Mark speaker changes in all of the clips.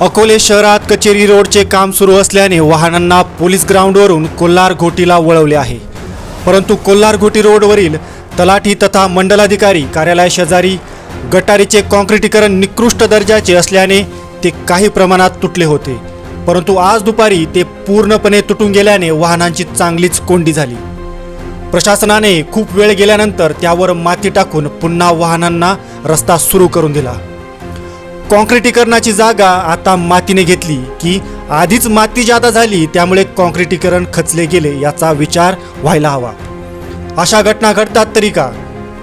Speaker 1: अकोले शहरात कचेरी रोडचे काम सुरू असल्याने वाहनांना पोलीस ग्राउंडवरून कोल्हार घोटीला वळवले आहे. परंतु कोल्हार घोटी रोडवरील तलाठी तथा मंडलाधिकारी कार्यालय शेजारी गटारीचे काँक्रिटीकरण निकृष्ट दर्जाचे असल्याने ते काही प्रमाणात तुटले होते. परंतु आज दुपारी ते पूर्णपणे तुटून गेल्याने वाहनांची चांगलीच कोंडी झाली. प्रशासनाने खूप वेळ गेल्यानंतर त्यावर माती टाकून पुन्हा वाहनांना रस्ता सुरू करून दिला. कॉन्क्रिटीकरणाची जागा आता मातीने घेतली की आधीच माती जादा झाली त्यामुळे कॉन्क्रिटीकरण खचले गेले याचा विचार व्हायला हवा. अशा घटना घडतात तरी का?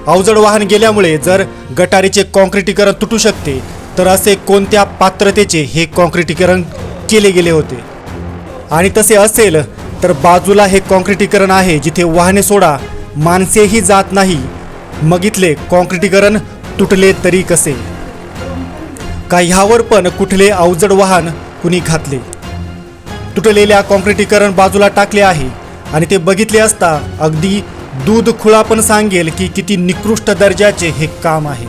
Speaker 1: अवजड वाहन गेल्यामुळे जर गटारीचे कॉन्क्रिटीकरण तुटू शकते तर असे कोणत्या पात्रतेचे हे कॉन्क्रिटीकरण केले गेले होते? आणि तसे असेल तर बाजूला हे कॉन्क्रिटीकरण आहे जिथे वाहने सोडा माणसेही जात नाही. मग इथले कॉन्क्रिटीकरण तुटले तरी कसे? का ह्यावर पण कुठले अवजड वाहन कुणी घातले? तुटलेल्या कॉन्क्रिटीकरण बाजूला टाकले आहे आणि ते बघितले असता अगदी दूध खुळा पण सांगेल की किती निकृष्ट दर्जाचे हे काम आहे.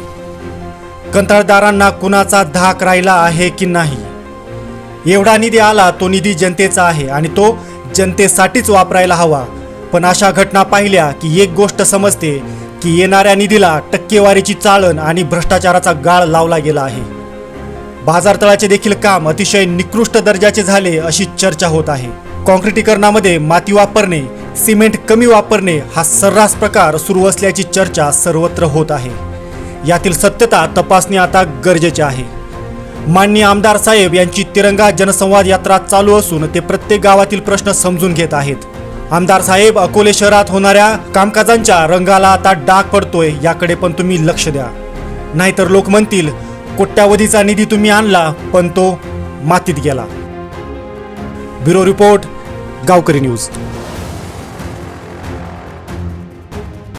Speaker 1: कंत्राटदारांना कुणाचा धाक राहिला आहे की नाही? एवढा निधी आला तो निधी जनतेचा आहे आणि तो जनतेसाठीच वापरायला हवा. पण अशा घटना पाहिल्या की एक गोष्ट समजते की येणाऱ्या निधीला टक्केवारीची चाळण आणि भ्रष्टाचाराचा गाळ लावला गेला आहे. बाजारतळाचे देखील काम अतिशय निकृष्ट दर्जाचे झाले अशी चर्चा होत आहे. कॉन्क्रिटीकरणामध्ये माती वापरणे सिमेंट कमी वापरणे हा सर्रास प्रकार सुरू असल्याची चर्चा सर्वत्र होत आहे. यातील सत्यता तपासणे आता गरजेचे आहे. माननीय आमदार साहेब यांची तिरंगा जनसंवाद यात्रा चालू असून ते प्रत्येक गावातील प्रश्न समजून घेत आहेत. आमदार साहेब अकोले शहरात होणाऱ्या कामकाजांच्या रंगाला आता डाग पडतोय याकडे पण तुम्ही लक्ष द्या. नाहीतर लोक म्हणतील कोट्यावधीचा निधी तुम्ही आणला पण तो मातीत गेला. Bureau report Gaonkari news.